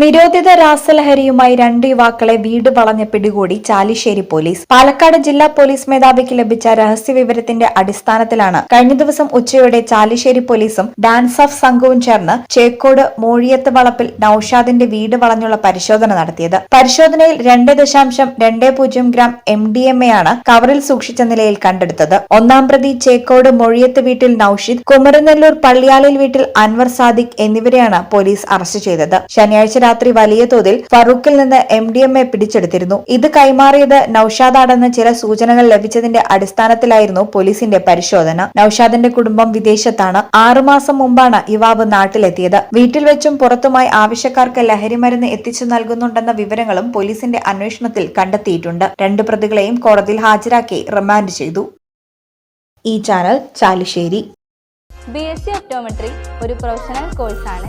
നിരോധിത രാസലഹരിയുമായി രണ്ട് യുവാക്കളെ വീട് വളഞ്ഞ പിടികൂടി ചാലിശ്ശേരി പോലീസ്. പാലക്കാട് ജില്ലാ പോലീസ് മേധാവിക്ക് ലഭിച്ച രഹസ്യ വിവരത്തിന്റെ അടിസ്ഥാനത്തിലാണ് കഴിഞ്ഞ ദിവസം ഉച്ചയോടെ ചാലിശ്ശേരി പോലീസും ഡാൻസ് ഓഫ് സംഘവും ചേർന്ന് ചേക്കോട് മോഴിയത്ത് വളപ്പിൽ നൌഷാദിന്റെ വീട് വളഞ്ഞുള്ള പരിശോധന നടത്തിയത്. പരിശോധനയിൽ രണ്ട് ദശാംശം രണ്ട് പൂജ്യം gram M D M A ആണ് കവറിൽ സൂക്ഷിച്ച നിലയിൽ കണ്ടെടുത്തത്. ഒന്നാം പ്രതി ചേക്കോട് മൊഴിയത്ത് വീട്ടിൽ നൌഷിദ് കുമരനെല്ലൂർ പള്ളിയാലിൽ വീട്ടിൽ അൻവർ സാദിഖ് എന്നിവരെയാണ് പോലീസ് അറസ്റ്റ് ചെയ്തത്. ശനിയാഴ്ച രാത്രി വലിയ തോതിൽ ഫറൂഖിൽ നിന്ന് എം ഡി എം എ പിടിച്ചെടുത്തിരുന്നു. ഇത് കൈമാറിയത് നൌഷാദാണെന്ന് ചില സൂചനകൾ ലഭിച്ചതിന്റെ അടിസ്ഥാനത്തിലായിരുന്നു പോലീസിന്റെ പരിശോധന. നൌഷാദിന്റെ കുടുംബം വിദേശത്താണ്. ആറുമാസം മുമ്പാണ് യുവാവ് നാട്ടിലെത്തിയത്. വീട്ടിൽ വെച്ചും പുറത്തുമായി ആവശ്യക്കാർക്ക് ലഹരിമരുന്ന് എത്തിച്ചു നൽകുന്നുണ്ടെന്ന വിവരങ്ങളും പോലീസിന്റെ അന്വേഷണത്തിൽ കണ്ടെത്തിയിട്ടുണ്ട്. രണ്ട് പ്രതികളെയും കോടതിയിൽ ഹാജരാക്കി റിമാൻഡ് ചെയ്തു. ഈ channel Chalissery. B S C optometry ഒരു പ്രൊഫഷണൽ കോഴ്സാണ്.